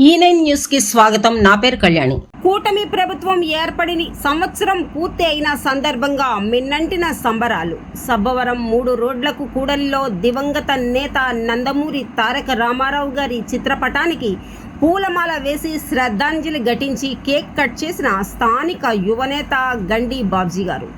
E ఈ nine న్యూస్కి స్వాగతం. నా పేరు కళ్యాణి. కూటమి ప్రభుత్వం ఏర్పడిని సంవత్సరం పూర్తి అయిన సందర్భంగా మిన్నంటిన సంబరాలు. సబ్బవరం మూడు రోడ్లకు కూడలిలో దివంగత నేత నందమూరి తారక రామారావు గారి చిత్రపటానికి పూలమాల వేసి శ్రద్ధాంజలి ఘటించి కేక్ కట్ చేసిన స్థానిక యువనేత గండి బాబ్జీ గారు.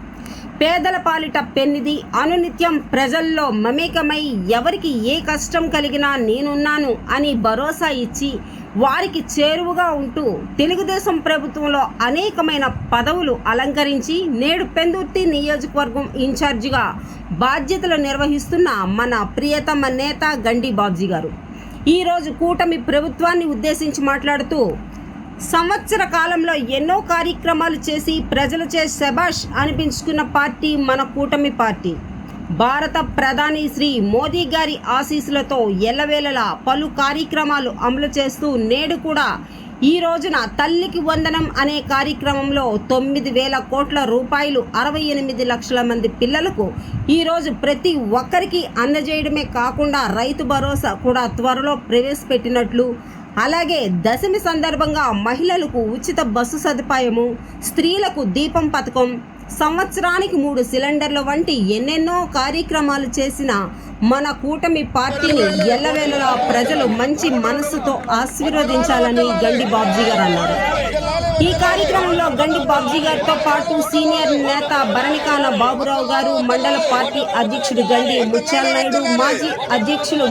పేదల పాలిట పెన్నిది అనునిత్యం ప్రజల్లో మమేకమై ఎవరికి ఏ కష్టం కలిగినా నేనున్నాను అని భరోసా ఇచ్చి వారికి చేరువగా ఉంటూ తెలుగుదేశం ప్రభుత్వంలో అనేకమైన పదవులు అలంకరించి నేడు పెందుర్తి నియోజకవర్గం ఇన్ఛార్జిగా బాధ్యతలు నిర్వహిస్తున్న మన ప్రియతమ నేత గండి బాబ్జీ గారు. ఈరోజు కూటమి ప్రభుత్వాన్ని ఉద్దేశించి మాట్లాడుతూ సంవత్సర కాలంలో ఎన్నో కార్యక్రమాలు చేసి ప్రజలచే శబాష్ అనిపించుకున్న పార్టీ మన కూటమి పార్టీ. భారత ప్రధాని శ్రీ మోదీ గారి ఆశీస్సులతో ఎల్లవేళలా పలు కార్యక్రమాలు అమలు చేస్తూ నేడు కూడా ఈ రోజున తల్లికి వందనం అనే కార్యక్రమంలో తొమ్మిది వేల కోట్ల రూపాయలు అరవై ఎనిమిది లక్షల మంది పిల్లలకు ఈరోజు ప్రతి ఒక్కరికి అందజేయడమే కాకుండా రైతు భరోసా కూడా త్వరలో ప్రవేశపెట్టినట్లు అలాగే దశమి సందర్భంగా మహిళలకు ఉచిత బస్సు సదుపాయము స్త్రీలకు దీపం పథకం సంవత్సరానికి మూడు సిలిండర్ల వంటి ఎన్నెన్నో కార్యక్రమాలు చేసిన మన కూటమి పార్టీని ఎల్లవేళలా ప్రజలు మంచి మనస్సుతో ఆశీర్వదించాలని గండి బాబ్జీ గారు అన్నారు. ఈ కార్యక్రమంలో గండి బాబ్జీ గారితో పాటు సీనియర్ నేత భరణికాన బాబురావు గారు మండల పార్టీ అధ్యక్షుడు గండి ముత్యాల నాయుడు మాజీ అధ్యక్షులు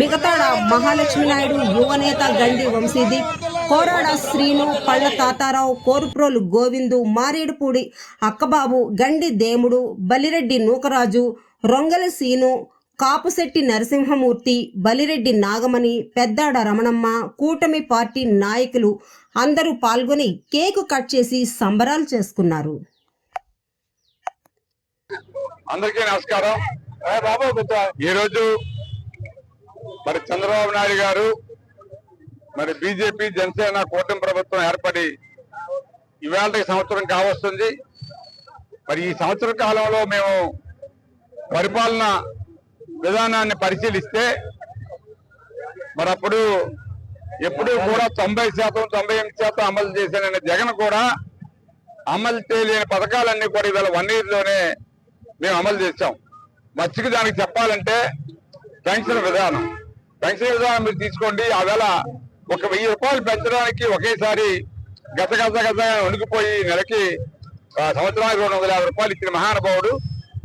మిగతాడ మహాలక్ష్మి నాయుడు యువ నేత గండి వంశీదీప్ కోరాడ శ్రీను పళ్ళ తాతారావు కోరుప్రోలు గోవిందు మారేడుపూడి అక్కబాబు గండి దేముడు బలిరెడ్డి నూకరాజు రొంగల సీను కాపుశెట్టి నరసింహమూర్తి బలిరెడ్డి నాగమణి పెద్దాడ రమణమ్మ కూటమి పార్టీ నాయకులు అందరూ పాల్గొని కేకు కట్ చేసి సంబరాలు చేసుకున్నారు. అందరికీ నమస్కారం. ఈరోజు మరి చంద్రబాబు నాయుడు గారు మరి బీజేపీ జనసేన కూటమి ప్రభుత్వం ఏర్పడి ఇవాళ సంవత్సరం కావస్తుంది. మరి ఈ సంవత్సర కాలంలో మేము పరిపాలన విధానాన్ని పరిశీలిస్తే మరి అప్పుడు ఎప్పుడు కూడా తొంభై శాతం తొంభై ఎనిమిది శాతం అమలు చేశానని జగన్ కూడా అమలు చేయలేని పథకాలన్నీ కూడా ఇవాళ వన్ ఇయర్లోనే మేము అమలు చేశాం. మచ్చికి దానికి చెప్పాలంటే పెన్షన్ విధానం. పెన్షన్ విధానం మీరు తీసుకోండి. ఆవేళ ఒక వెయ్యి రూపాయలు పెంచడానికి ఒకేసారి గత గత గత వణికిపోయి నెలకి సంవత్సరానికి రెండు వందల యాభై రూపాయలు ఇచ్చిన మహానుభావుడు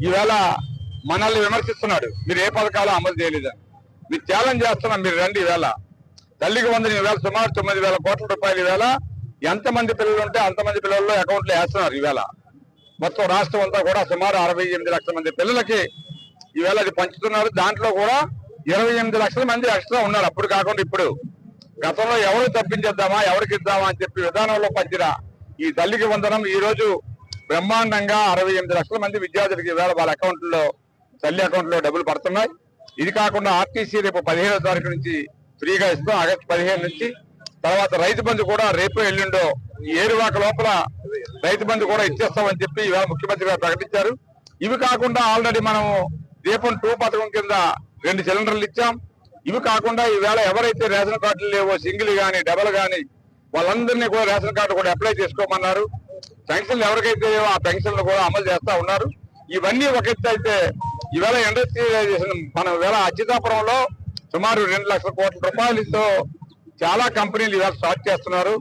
ఈవేళ మనల్ని విమర్శిస్తున్నాడు. మీరు ఏ పథకాలు అమలు చేయలేదని. మీరు ఛాలెంజ్ చేస్తున్నాం మీరు రండి ఈవేళ. తల్లికి వందలు ఈవేళ సుమారు తొమ్మిది వేల కోట్ల రూపాయలు ఈవేళ. ఎంతమంది పిల్లలు ఉంటే అంతమంది పిల్లల్లో అకౌంట్లో వేస్తున్నారు ఈవేళ. మొత్తం రాష్ట్రం అంతా కూడా సుమారు అరవై ఎనిమిది లక్షల మంది పిల్లలకి ఈవేళ అది పంచుతున్నారు. దాంట్లో కూడా ఇరవై ఎనిమిది లక్షల మంది ఎక్స్ట్రా ఉన్నారు. అప్పుడు కాకుండా ఇప్పుడు గతంలో ఎవరు తప్పించేద్దామా ఎవరికి ఇద్దామా అని చెప్పి విధానంలో పంచిన ఈ తల్లికి వందనం ఈ రోజు బ్రహ్మాండంగా అరవై ఎనిమిది లక్షల మంది విద్యార్థులకి ఈవేళ వాళ్ళ అకౌంట్లో తల్లి అకౌంట్లో డబ్బులు పడుతున్నాయి. ఇది కాకుండా ఆర్టీసీ రేపు పదిహేనో తారీఖు నుంచి ఫ్రీగా ఇస్తాం ఆగస్టు పదిహేను నుంచి. తర్వాత రైతు బంధు కూడా రేపు ఎల్లుండో ఈ ఏరువాక లోపల రైతు బంధు కూడా ఇచ్చేస్తామని చెప్పి ఇవాళ ముఖ్యమంత్రి గారు ప్రకటించారు. ఇవి కాకుండా ఆల్రెడీ మనం దీపం టూ పథకం కింద రెండు సిలిండర్లు ఇచ్చాం. ఇవి కాకుండా ఈవేళ ఎవరైతే రేషన్ కార్డులు లేవో సింగిల్ గాని డబల్ గాని వాళ్ళందరినీ కూడా రేషన్ కార్డు కూడా అప్లై చేసుకోమన్నారు. పెన్షన్లు ఎవరికైతే ఆ పెన్షన్లు కూడా అమలు చేస్తా ఉన్నారు. ఇవన్నీ ఒక అయితే ఈవేళ ఇండస్ట్రియలైజేషన్ మనం ఈవేళ అచ్యుతాపురంలో సుమారు రెండు లక్షల కోట్ల రూపాయలతో చాలా కంపెనీలు ఇవాళ స్టార్ట్ చేస్తున్నారు.